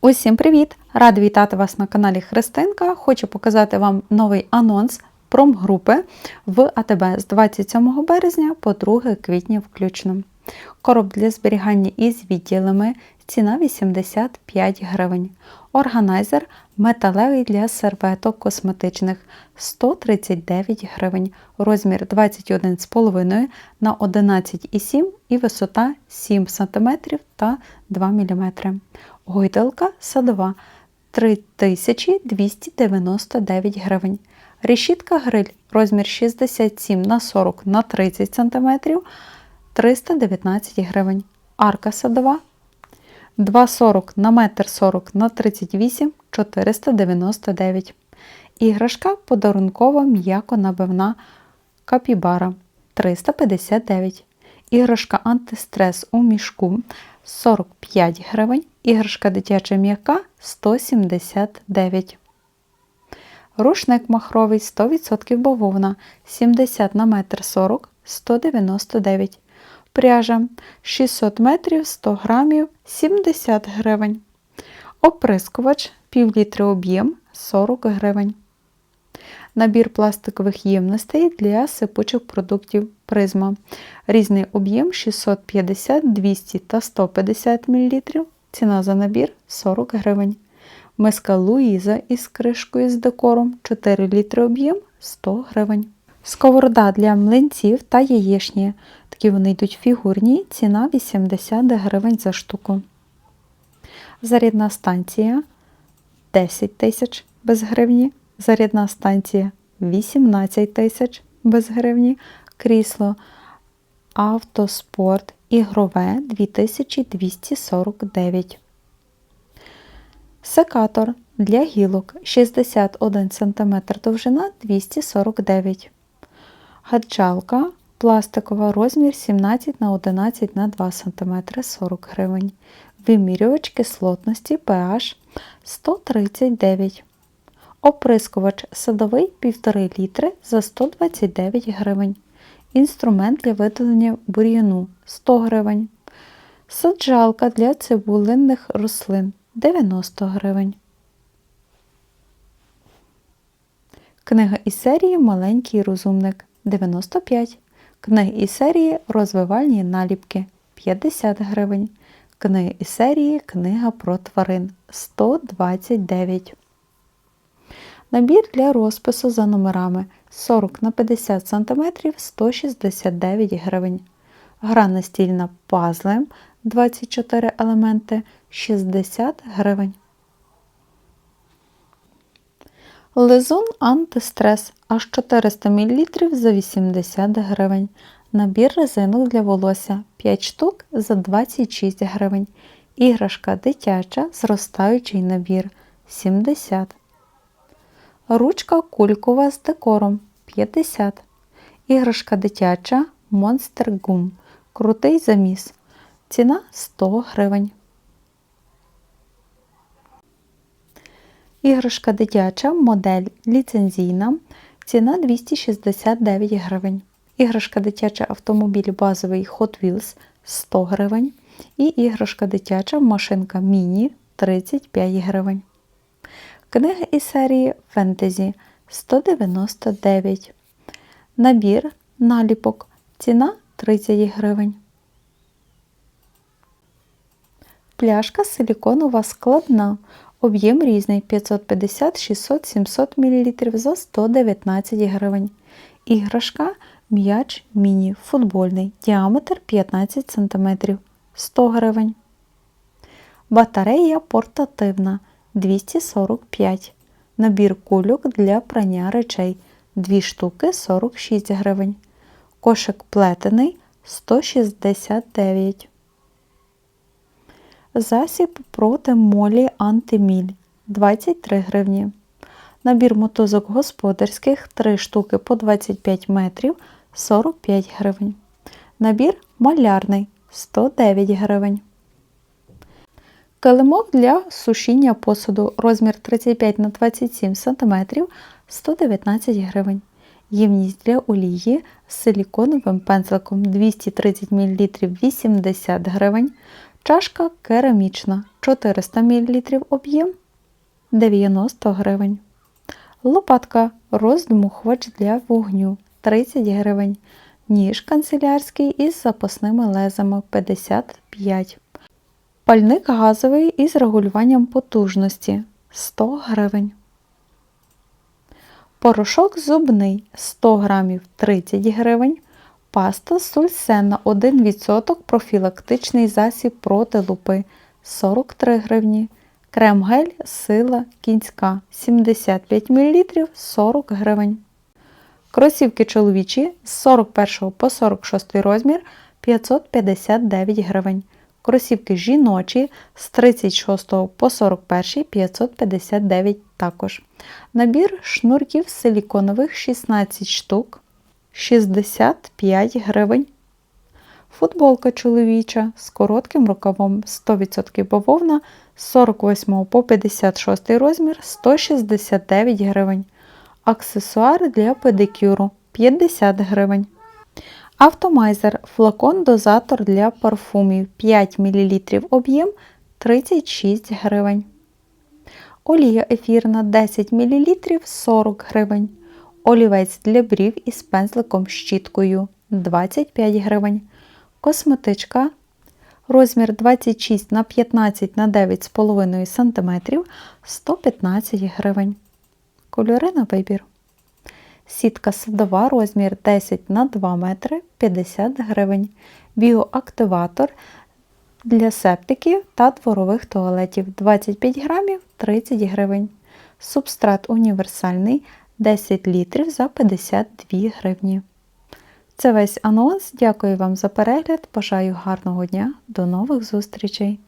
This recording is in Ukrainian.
Усім привіт! Рада вітати вас на каналі Христинка. Хочу показати вам новий анонс промгрупи в АТБ з 27 березня по 2 квітня включно. Короб для зберігання із відділами, ціна 85 гривень. Органайзер металевий для серветок косметичних 139 гривень. Розмір 21,5 на 11,7 і висота 7 см та 2 мм. Гойдалка садова 3299 гривень. Решітка гриль розмір 67 на 40 на 30 см 319 гривень. Арка садова 2,40 на 1,40 на 38 499. Іграшка подарункова м'яко набивна капібара 359. Іграшка антистрес у мішку 45 гривень. Іграшка дитяча м'яка 179. Рушник махровий 100% бавовна 70 на 1,40 м 199 Пряжа 600 метрів 100 грамів 70 гривень. Оприскувач пів літри об'єм 40 гривень. Набір пластикових ємностей для сипучих продуктів призма. Різний об'єм 650, 200 та 150 мл. Ціна за набір 40 гривень. Миска Луїза із кришкою з декором 4 літри об'єм 100 гривень. Сковорода для млинців та яєчні. Такі вони йдуть фігурні, ціна 80 гривень за штуку. Зарядна станція 10 тисяч без гривні. Зарядна станція 18 тисяч без гривні. Крісло Автоспорт ігрове 2249. Секатор для гілок 61 см довжина 249 Гаджалка пластикова розмір 17 на 11 на 2 см 40 гривень. Вимірювач кислотності pH 139 Оприскувач садовий 1,5 літри за 129 гривень. Інструмент для видалення бур'яну 100 гривень. Саджалка для цибулинних рослин 90 гривень. Книга із серії Маленький розумник 95 Книги із серії Розвивальні наліпки 50 гривень. Книги із серії Книга про тварин 129 Набір для розпису за номерами 40 на 50 см 169 гривень. Гра настільна пазлем 24 елементи 60 гривень. Лизун антистрес аж 400 мл за 80 гривень. Набір резинок для волосся 5 штук за 26 гривень. Іграшка дитяча зростаючий набір 70 Ручка кулькова з декором 50 Іграшка дитяча Monster Gum. Крутий заміс. Ціна 100 гривень. Іграшка дитяча, модель ліцензійна, ціна 269 гривень. Іграшка дитяча автомобіль базовий Hot Wheels 100 гривень. І іграшка дитяча машинка Міні 35 гривень. Книга із серії Фентезі 199. Набір наліпок. Ціна 30 гривень. Пляшка силіконова складна. Об'єм різний 550, 600, 700 мл за 119 гривень. Іграшка м'яч міні футбольний. Діаметр 15 см 100 гривень. Батарея портативна 245 Набір кульок для прання речей 2 штуки 46 гривень. Кошик плетений 169 Засіб проти молі антиміль 23 гривні. Набір мотузок господарських 3 штуки по 25 метрів 45 гривень. Набір малярний 109 гривень. Килимок для сушіння посуду розмір 35 на 27 см 119 гривень. Ємність для олії з силіконовим пензликом 230 мл 80 гривень. Чашка керамічна 400 мл об'єм 90 гривень. Лопатка роздмухувач для вогню 30 гривень. Ніж канцелярський із запасними лезами 55 Пальник газовий із регулюванням потужності 100 гривень. Порошок зубний 100 грамів 30 гривень. Паста сульсенна 1% профілактичний засіб проти лупи 43 гривні. Крем-гель сила кінська 75 мл 40 гривень. Кросівки чоловічі з 41 по 46 розмір 559 гривень. Кросівки жіночі з 36 по 41 559 також. Набір шнурків силіконових 16 штук 65 гривень. Футболка чоловіча з коротким рукавом 100% бавовна з 48 по 56 розмір 169 гривень. Аксесуари для педикюру 50 гривень. Автомайзер флакон дозатор для парфумів 5 мл об'єм 36 гривень. Олія ефірна 10 мл 40 гривень. Олівець для брів із пензликом щіткою 25 гривень. Косметичка розмір 26 на 15 на 9,5 см 115 гривень. Кольори на вибір. Сітка садова розмір 10 на 2 метри 50 гривень. Біоактиватор для септиків та дворових туалетів 25 грамів 30 гривень. Субстрат універсальний 10 літрів за 52 гривні. Це весь анонс. Дякую вам за перегляд. Бажаю гарного дня. До нових зустрічей!